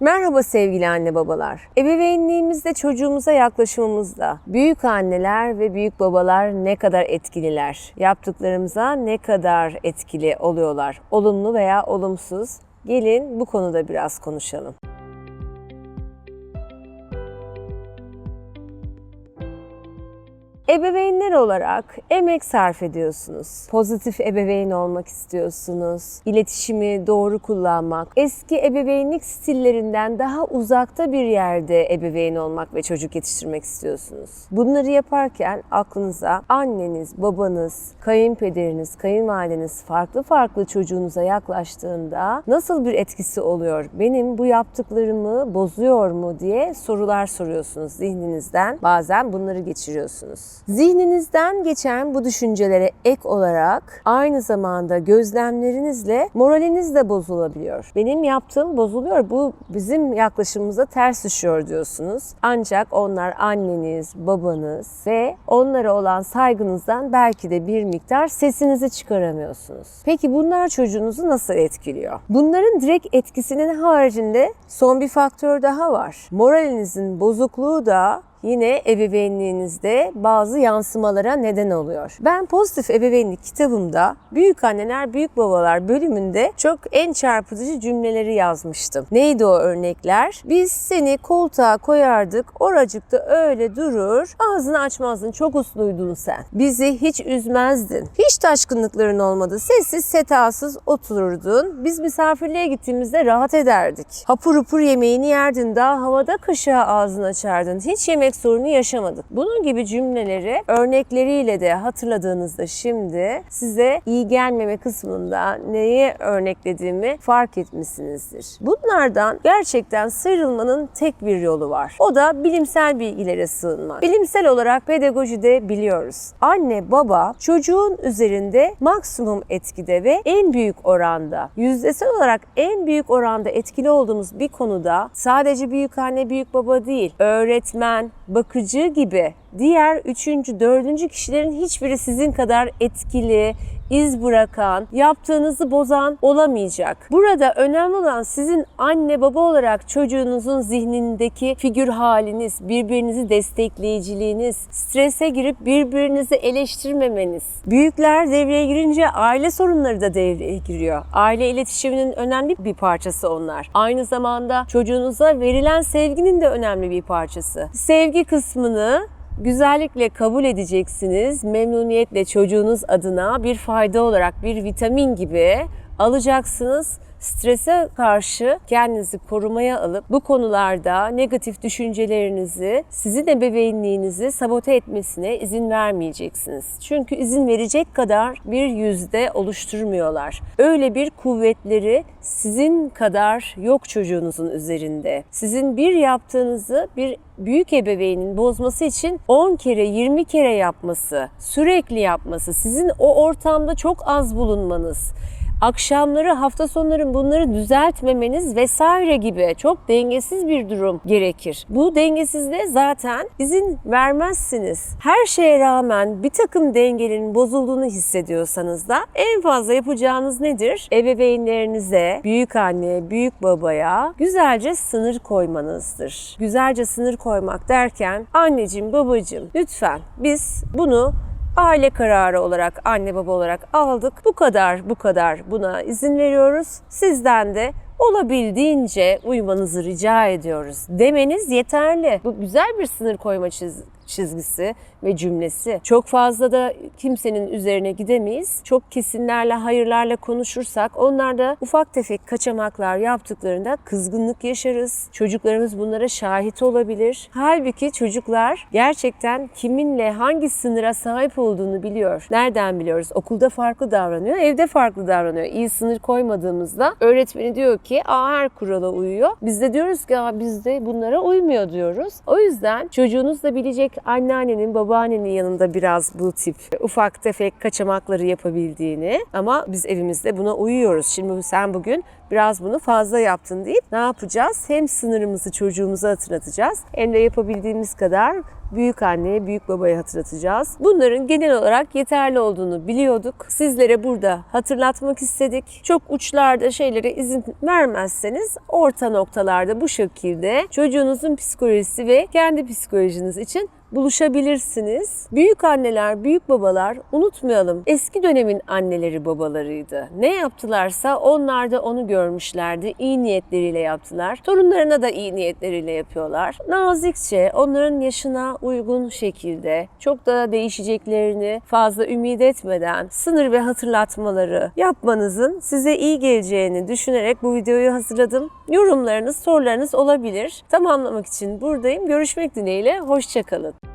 Merhaba sevgili anne babalar. Ebeveynliğimizde çocuğumuza yaklaşımımızda büyük anneler ve büyük babalar ne kadar etkililer? Yaptıklarımıza ne kadar etkili oluyorlar? Olumlu veya olumsuz? Gelin bu konuda biraz konuşalım. Ebeveynler olarak emek sarf ediyorsunuz. Pozitif ebeveyn olmak istiyorsunuz. İletişimi doğru kullanmak, eski ebeveynlik stillerinden daha uzakta bir yerde ebeveyn olmak ve çocuk yetiştirmek istiyorsunuz. Bunları yaparken aklınıza anneniz, babanız, kayınpederiniz, kayınvalideniz farklı farklı çocuğunuza yaklaştığında nasıl bir etkisi oluyor? Benim bu yaptıklarımı bozuyor mu diye sorular soruyorsunuz zihninizden. Bazen bunları geçiriyorsunuz. Zihninizden geçen bu düşüncelere ek olarak aynı zamanda gözlemlerinizle moraliniz de bozulabiliyor. Benim yaptığım bozuluyor. Bu bizim yaklaşımımıza ters düşüyor diyorsunuz. Ancak onlar anneniz, babanız ve onlara olan saygınızdan belki de bir miktar sesinizi çıkaramıyorsunuz. Peki bunlar çocuğunuzu nasıl etkiliyor? Bunların direkt etkisinin haricinde son bir faktör daha var. Moralinizin bozukluğu da yine ebeveynliğinizde bazı yansımalara neden oluyor. Ben pozitif ebeveynlik kitabımda büyük anneler, büyük babalar bölümünde çok en çarpıcı cümleleri yazmıştım. Neydi o örnekler? Biz seni koltuğa koyardık, oracıkta öyle durur, ağzını açmazdın, çok usluydun sen. Bizi hiç üzmezdin. Hiç taşkınlıkların olmadı. Sessiz sedasız otururdun. Biz misafirliğe gittiğimizde rahat ederdik. Hapur hupur yemeğini yerdin, daha havada kışa ağzını açardın. Hiç yemek sorunu yaşamadık. Bunun gibi cümleleri örnekleriyle de hatırladığınızda şimdi size iyi gelmeme kısmında neyi örneklediğimi fark etmişsinizdir. Bunlardan gerçekten sıyrılmanın tek bir yolu var. O da bilimsel bilgilere sığınmak. Bilimsel olarak pedagojide biliyoruz. Anne baba çocuğun üzerinde maksimum etkide ve en büyük oranda, yüzdesel olarak en büyük oranda etkili olduğumuz bir konuda sadece büyük anne büyük baba değil, öğretmen, bakıcı gibi diğer üçüncü, dördüncü kişilerin hiçbiri sizin kadar etkili, iz bırakan, yaptığınızı bozan olamayacak. Burada önemli olan sizin anne baba olarak çocuğunuzun zihnindeki figür haliniz, birbirinizi destekleyiciliğiniz, strese girip birbirinizi eleştirmemeniz. Büyükler devreye girince aile sorunları da devreye giriyor. Aile iletişiminin önemli bir parçası onlar. Aynı zamanda çocuğunuza verilen sevginin de önemli bir parçası. Sevgi kısmını güzellikle kabul edeceksiniz. Memnuniyetle çocuğunuz adına bir fayda olarak bir vitamin gibi alacaksınız. Strese karşı kendinizi korumaya alıp bu konularda negatif düşüncelerinizi, sizin ebeveynliğinizi sabote etmesine izin vermeyeceksiniz. Çünkü izin verecek kadar bir yüzde oluşturmuyorlar. Öyle bir kuvvetleri sizin kadar yok çocuğunuzun üzerinde. Sizin bir yaptığınızı bir büyük ebeveynin bozması için 10 kere 20 kere yapması, sürekli yapması, sizin o ortamda çok az bulunmanız, akşamları, hafta sonları bunları düzeltmemeniz vesaire gibi çok dengesiz bir durum gerekir. Bu dengesizliğe zaten izin vermezsiniz. Her şeye rağmen bir takım dengelerin bozulduğunu hissediyorsanız da en fazla yapacağınız nedir? Ebeveynlerinize, büyük anne, büyük babaya güzelce sınır koymanızdır. Güzelce sınır koymak derken anneciğim, babacığım lütfen biz bunu aile kararı olarak anne baba olarak aldık. Bu kadar bu kadar buna izin veriyoruz. Sizden de olabildiğince uymanızı rica ediyoruz demeniz yeterli. Bu güzel bir sınır koyma çiz- çizgisi ve cümlesi. Çok fazla da kimsenin üzerine gidemeyiz. Çok kesinlerle, hayırlarla konuşursak onlar da ufak tefek kaçamaklar yaptıklarında kızgınlık yaşarız. Çocuklarımız bunlara şahit olabilir. Halbuki çocuklar gerçekten kiminle hangi sınıra sahip olduğunu biliyor. Nereden biliyoruz? Okulda farklı davranıyor, evde farklı davranıyor. İyi sınır koymadığımızda öğretmeni diyor ki Aa, her kurala uyuyor. Biz de diyoruz ki Aa, biz de bunlara uymuyor diyoruz. O yüzden çocuğunuz da bilecek anneannenin, babaannenin yanında biraz bu tip ufak tefek kaçamakları yapabildiğini ama biz evimizde buna uyuyoruz. Şimdi sen bugün biraz bunu fazla yaptın deyip ne yapacağız? Hem sınırımızı çocuğumuza hatırlatacağız hem de yapabildiğimiz kadar büyük anneye, büyük babaya hatırlatacağız. Bunların genel olarak yeterli olduğunu biliyorduk. Sizlere burada hatırlatmak istedik. Çok uçlarda şeylere izin vermezseniz orta noktalarda bu şekilde çocuğunuzun psikolojisi ve kendi psikolojiniz için buluşabilirsiniz. Büyük anneler, büyük babalar unutmayalım eski dönemin anneleri babalarıydı. Ne yaptılarsa onlar da onu görmüşlerdi. İyi niyetleriyle yaptılar. Torunlarına da iyi niyetleriyle yapıyorlar. Nazikçe onların yaşına uygun şekilde çok da değişeceklerini fazla ümit etmeden sınır ve hatırlatmaları yapmanızın size iyi geleceğini düşünerek bu videoyu hazırladım. Yorumlarınız, sorularınız olabilir. Tamamlamak için buradayım. Görüşmek dileğiyle. Hoşçakalın.